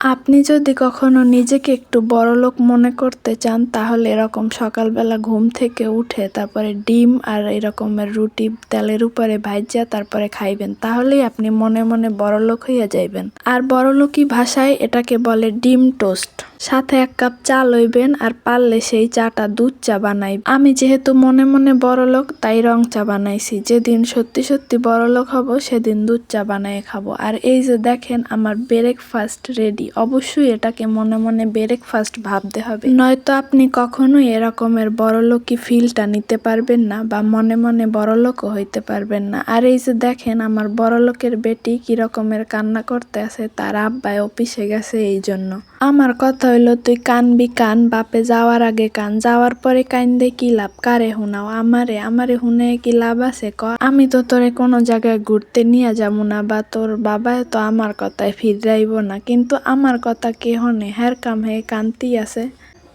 আপনি যদি কখনো নিজেকে একটু বড়লোক মনে করতে চান, তাহলে এরকম সকালবেলা ঘুম থেকে উঠে তারপরে ডিম আর এরকমের রুটি তেলের উপরে ভাইজা তারপরে খাইবেন, তাহলেই আপনি মনে মনে বড়লোক হইয়া যাইবেন। আর বড়লোকই ভাষায় এটাকে বলে ডিম টোস্ট। সাথে এক কাপ চা লইবেন আর পারলে সেই চাটা দুধ চা বানাই। আমি যেহেতু মনে মনে বড়লোক, তাই রং চা বানাইছি। যেদিন সত্যি সত্যি বড়লোক হব, সেদিন দুধ চা বানিয়ে খাব। আর এই যে দেখেন, আমার ব্রেকফাস্ট রেডি অবশ্যই এটাকে মনে মনে ব্রেকফাস্ট ভাবতে হবে। নয়তো আপনি কখনোই এরকমের বড়লোকি ফিলটা নিতে পারবেন না বা মনে মনে বড়লোকও হইতে পারবেন না। আর এই যে দেখেন, আমার বড়লোকের বেটি কি রকমের কান্না করতে আছে তার আব্বায় অফিসে গেছে এই জন্য আমার কথা হইল, তুই কানবি কান, বাপে যাওয়ার আগে কান, যাওয়ার পরে কান্দে কি লাভ? কারে হুনাও আমারে আমারে হুনে কি লাভ আছে? ক? আমি তো তোরে কোনো জায়গায় ঘুরতে নিয়ে যাব না বা তোর বাবা তো আমার কথায় ফিরাইব না, কিন্তু আমার কথা কে হনে হের কাম হে কান্তি আছে।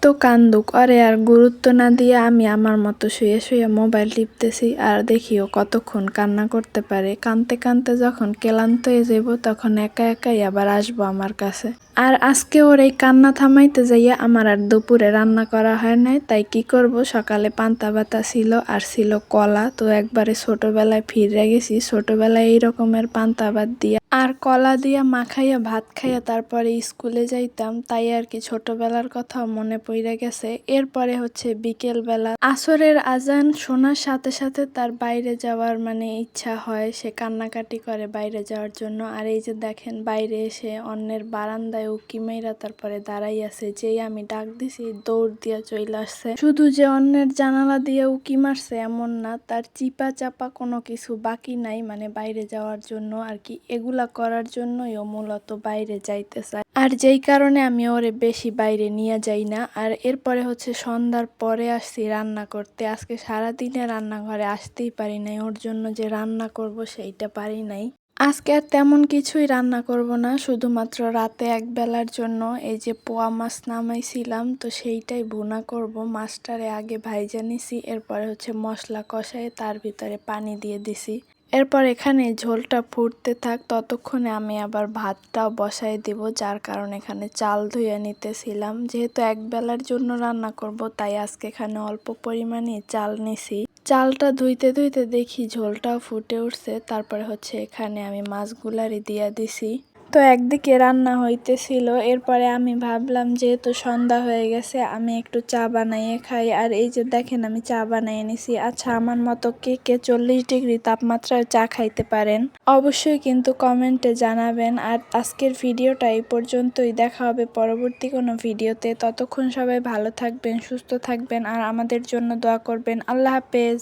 তো কান্দুক। আরে আর গুরুত্ব না দিয়ে আমি আমার মতো শুয়ে শুয়ে মোবাইল টিপতেছি আর দেখিও কতক্ষণ কান্না করতে পারে। কানতে কানতে যখন ক্লান্ত হয়ে যাব তখন একা একাই আবার আসব আমার কাছে। আর আজকে ওর এই কান্না থামাইতে যাইয়া আমার আর দুপুরে রান্না করা হয় নাই, তাই কি করব? সকালে পান্তা ভাতা ছিল আর ছিল কলা, তো একবারে ছোটবেলায় ফিরে গেছি। ছোটবেলায় এই রকমের পান্তা ভাত দিয়া আর কলা দিয়া মাখাইয়া, ভাত খাইয়া তারপরে স্কুলে যাইতাম, তাই আর কি ছোটবেলার কথা মনে পড়ে গেছে। এরপরে হচ্ছে বিকেল বেলা আসরের আজান শোনার সাথে সাথে তার বাইরে যাওয়ার মানে ইচ্ছা হয়, সে কান্নাকাটি করে বাইরে যাওয়ার জন্য। আর এই যে দেখেন, বাইরে এসে অন্যের বারান্দায় উকি মেয়েরা তারপরে দাঁড়াই আছে, যেই আমি ডাক দিছি, দৌড় দিয়া চলে আসছে। শুধু যে অন্যের জানালা দিয়ে উকি মারছে এমন না, তার চিপা চাপা কোনো কিছু বাকি নাই মানে বাইরে যাওয়ার জন্য আর কি। এগুলা করার জন্যই ও মূলত বাইরে যাইতে চায়। আর যেই কারণে আমি ওরে বেশি বাইরে নিয়ে যাই না। আর এরপরে হচ্ছে সন্ধ্যার পরে আসছি রান্না করতে। আজকে সারাদিনে রান্নাঘরে আসতেই পারি নাই। ওর জন্য যে রান্না করব সেইটা পারি নাই। আজকে আর তেমন কিছুই রান্না করব না। শুধুমাত্র রাতে এক বেলার জন্য এই যে পোয়া মাছ নামাইছিলাম, তো সেইটাই ভুনা করব। মাছটারে আগে ভাইজা নিছি। এরপরে হচ্ছে মশলা কষায় তার ভিতরে পানি দিয়ে দিছি। এরপর এখানে ঝোলটা ফুটতে থাক, ততক্ষণে আমি আবার ভাতটাও বসাই দিব, যার কারণে এখানে চাল ধুয়ে নিতেছিলাম। যেহেতু এক বেলার জন্য রান্না করব, তাই আজকে এখানে অল্প পরিমাণে চাল নিছি। চালটা ধুইতে ধুইতে দেখি ঝোলটাও ফুটে উঠছে, তারপরে হচ্ছে এখানে আমি মাছগুলারি দিয়া দিছি। তো একদিকে রান্না হইতেছিল, এরপরে আমি ভাবলাম যেহেতু সন্ধ্যা হয়ে গেছে, আমি একটু চা বানাইয়ে খাই। আর এই যে দেখেন, আমি চা বানিয়ে নিছি। আচ্ছা আমার মতো কে কে চল্লিশ ডিগ্রি তাপমাত্রায় চা খাইতে পারেন? অবশ্যই কিন্তু কমেন্টে জানাবেন। আর আজকের ভিডিওটা এই পর্যন্তই। দেখা হবে পরবর্তী কোনো ভিডিওতে। ততক্ষণ সবাই ভালো থাকবেন, সুস্থ থাকবেন, আর আমাদের জন্য দোয়া করবেন। আল্লাহ হাফেজ।